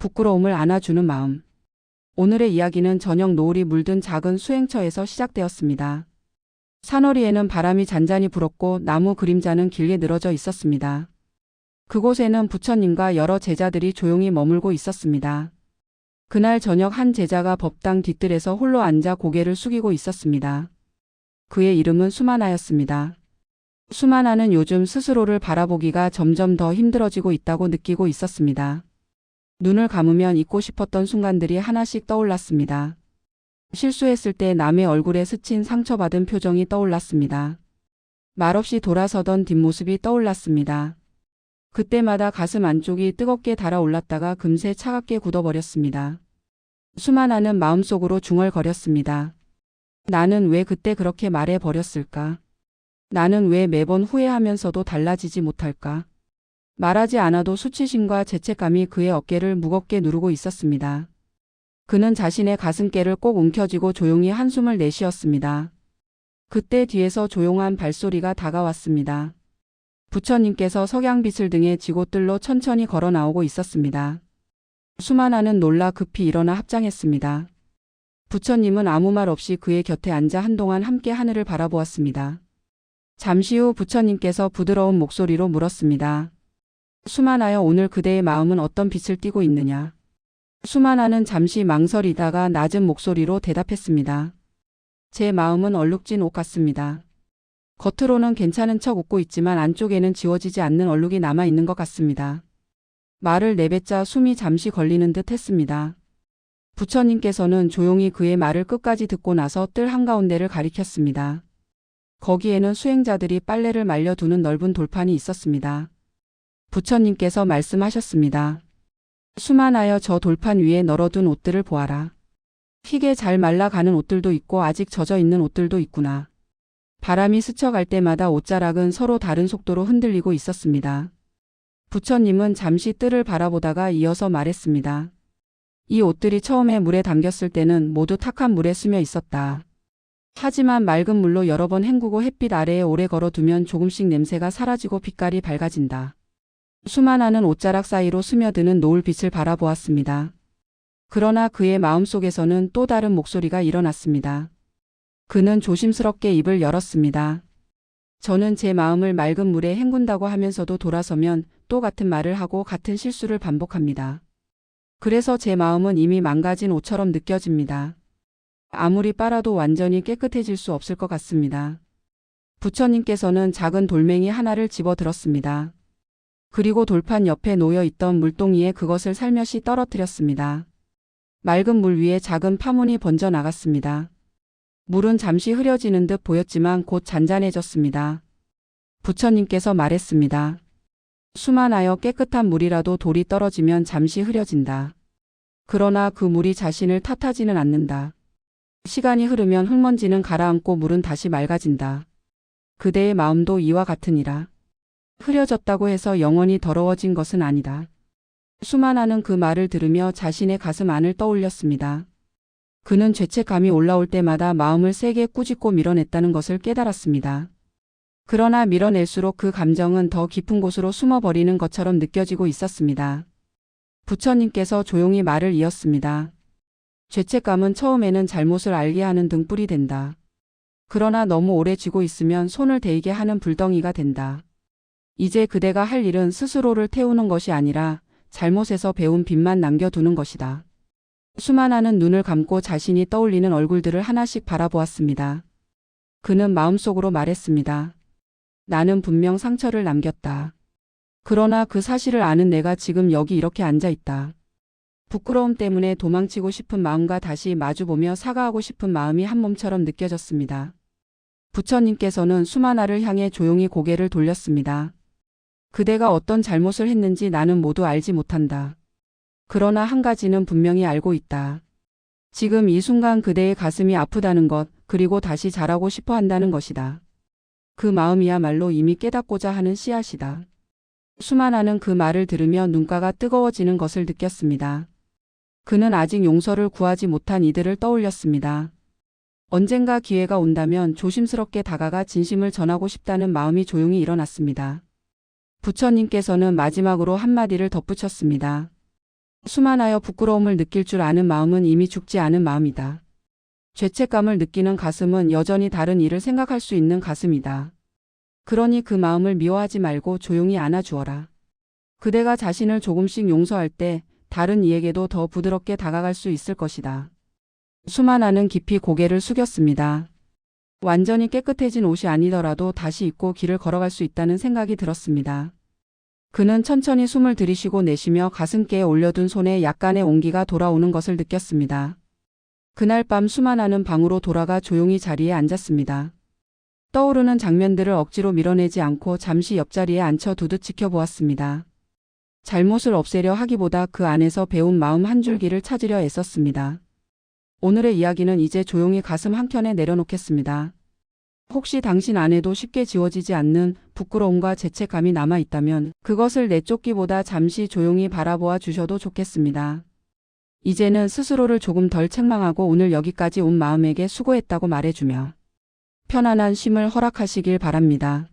부끄러움을 안아주는 마음. 오늘의 이야기는 저녁 노을이 물든 작은 수행처에서 시작되었습니다. 산허리에는 바람이 잔잔히 불었고 나무 그림자는 길게 늘어져 있었습니다. 그곳에는 부처님과 여러 제자들이 조용히 머물고 있었습니다. 그날 저녁 한 제자가 법당 뒤뜰에서 홀로 앉아 고개를 숙이고 있었습니다. 그의 이름은 수마나였습니다. 수마나는 요즘 스스로를 바라보기가 점점 더 힘들어지고 있다고 느끼고 있었습니다. 눈을 감으면 잊고 싶었던 순간들이 하나씩 떠올랐습니다. 실수했을 때 남의 얼굴에 스친 상처받은 표정이 떠올랐습니다. 말없이 돌아서던 뒷모습이 떠올랐습니다. 그때마다 가슴 안쪽이 뜨겁게 달아올랐다가 금세 차갑게 굳어버렸습니다. 수만하는 마음속으로 중얼거렸습니다. 나는 왜 그때 그렇게 말해버렸을까? 나는 왜 매번 후회하면서도 달라지지 못할까? 말하지 않아도 수치심과 죄책감이 그의 어깨를 무겁게 누르고 있었습니다. 그는 자신의 가슴께를 꼭 움켜쥐고 조용히 한숨을 내쉬었습니다. 그때 뒤에서 조용한 발소리가 다가왔습니다. 부처님께서 석양빛을 등에 지고 뜰로 천천히 걸어 나오고 있었습니다. 수만하는 놀라 급히 일어나 합장했습니다. 부처님은 아무 말 없이 그의 곁에 앉아 한동안 함께 하늘을 바라보았습니다. 잠시 후 부처님께서 부드러운 목소리로 물었습니다. 수만하여 오늘 그대의 마음은 어떤 빛을 띠고 있느냐? 수만하는 잠시 망설이다가 낮은 목소리로 대답했습니다. 제 마음은 얼룩진 옷 같습니다. 겉으로는 괜찮은 척 웃고 있지만 안쪽에는 지워지지 않는 얼룩이 남아 있는 것 같습니다. 말을 내뱉자 숨이 잠시 걸리는 듯 했습니다. 부처님께서는 조용히 그의 말을 끝까지 듣고 나서 뜰 한가운데를 가리켰습니다. 거기에는 수행자들이 빨래를 말려두는 넓은 돌판이 있었습니다. 부처님께서 말씀하셨습니다. 수만하여 저 돌판 위에 널어둔 옷들을 보아라. 희게 잘 말라가는 옷들도 있고 아직 젖어 있는 옷들도 있구나. 바람이 스쳐갈 때마다 옷자락은 서로 다른 속도로 흔들리고 있었습니다. 부처님은 잠시 뜰을 바라보다가 이어서 말했습니다. 이 옷들이 처음에 물에 담겼을 때는 모두 탁한 물에 스며 있었다. 하지만 맑은 물로 여러 번 헹구고 햇빛 아래에 오래 걸어두면 조금씩 냄새가 사라지고 빛깔이 밝아진다. 수많은 옷자락 사이로 스며드는 노을빛을 바라보았습니다. 그러나 그의 마음속에서는 또 다른 목소리가 일어났습니다. 그는 조심스럽게 입을 열었습니다. 저는 제 마음을 맑은 물에 헹군다고 하면서도 돌아서면 또 같은 말을 하고 같은 실수를 반복합니다. 그래서 제 마음은 이미 망가진 옷처럼 느껴집니다. 아무리 빨아도 완전히 깨끗해질 수 없을 것 같습니다. 부처님께서는 작은 돌멩이 하나를 집어 들었습니다. 그리고 돌판 옆에 놓여 있던 물동이에 그것을 살며시 떨어뜨렸습니다. 맑은 물 위에 작은 파문이 번져 나갔습니다. 물은 잠시 흐려지는 듯 보였지만 곧 잔잔해졌습니다. 부처님께서 말했습니다. 수만하여 깨끗한 물이라도 돌이 떨어지면 잠시 흐려진다. 그러나 그 물이 자신을 탓하지는 않는다. 시간이 흐르면 흙먼지는 가라앉고 물은 다시 맑아진다. 그대의 마음도 이와 같으니라. 흐려졌다고 해서 영원히 더러워진 것은 아니다. 수만하는 그 말을 들으며 자신의 가슴 안을 떠올렸습니다. 그는 죄책감이 올라올 때마다 마음을 세게 꾸짖고 밀어냈다는 것을 깨달았습니다. 그러나 밀어낼수록 그 감정은 더 깊은 곳으로 숨어버리는 것처럼 느껴지고 있었습니다. 부처님께서 조용히 말을 이었습니다. 죄책감은 처음에는 잘못을 알게 하는 등불이 된다. 그러나 너무 오래 쥐고 있으면 손을 데이게 하는 불덩이가 된다. 이제 그대가 할 일은 스스로를 태우는 것이 아니라 잘못에서 배운 빛만 남겨두는 것이다. 수만하는 눈을 감고 자신이 떠올리는 얼굴들을 하나씩 바라보았습니다. 그는 마음속으로 말했습니다. 나는 분명 상처를 남겼다. 그러나 그 사실을 아는 내가 지금 여기 이렇게 앉아 있다. 부끄러움 때문에 도망치고 싶은 마음과 다시 마주보며 사과하고 싶은 마음이 한 몸처럼 느껴졌습니다. 부처님께서는 수만아를 향해 조용히 고개를 돌렸습니다. 그대가 어떤 잘못을 했는지 나는 모두 알지 못한다. 그러나 한 가지는 분명히 알고 있다. 지금 이 순간 그대의 가슴이 아프다는 것, 그리고 다시 자라고 싶어 한다는 것이다. 그 마음이야말로 이미 깨닫고자 하는 씨앗이다. 수만아는 그 말을 들으며 눈가가 뜨거워지는 것을 느꼈습니다. 그는 아직 용서를 구하지 못한 이들을 떠올렸습니다. 언젠가 기회가 온다면 조심스럽게 다가가 진심을 전하고 싶다는 마음이 조용히 일어났습니다. 부처님께서는 마지막으로 한마디를 덧붙였습니다. 수만하여 부끄러움을 느낄 줄 아는 마음은 이미 죽지 않은 마음이다. 죄책감을 느끼는 가슴은 여전히 다른 일을 생각할 수 있는 가슴이다. 그러니 그 마음을 미워하지 말고 조용히 안아주어라. 그대가 자신을 조금씩 용서할 때 다른 이에게도 더 부드럽게 다가갈 수 있을 것이다. 수만아는 깊이 고개를 숙였습니다. 완전히 깨끗해진 옷이 아니더라도 다시 입고 길을 걸어갈 수 있다는 생각이 들었습니다. 그는 천천히 숨을 들이쉬고 내쉬며 가슴께에 올려둔 손에 약간의 온기가 돌아오는 것을 느꼈습니다. 그날 밤 수만아는 방으로 돌아가 조용히 자리에 앉았습니다. 떠오르는 장면들을 억지로 밀어내지 않고 잠시 옆자리에 앉혀 두듯 지켜보았습니다. 잘못을 없애려 하기보다 그 안에서 배운 마음 한 줄기를 찾으려 애썼습니다. 오늘의 이야기는 이제 조용히 가슴 한켠에 내려놓겠습니다. 혹시 당신 안에도 쉽게 지워지지 않는 부끄러움과 죄책감이 남아 있다면 그것을 내쫓기보다 잠시 조용히 바라보아 주셔도 좋겠습니다. 이제는 스스로를 조금 덜 책망하고 오늘 여기까지 온 마음에게 수고했다고 말해주며 편안한 쉼을 허락하시길 바랍니다.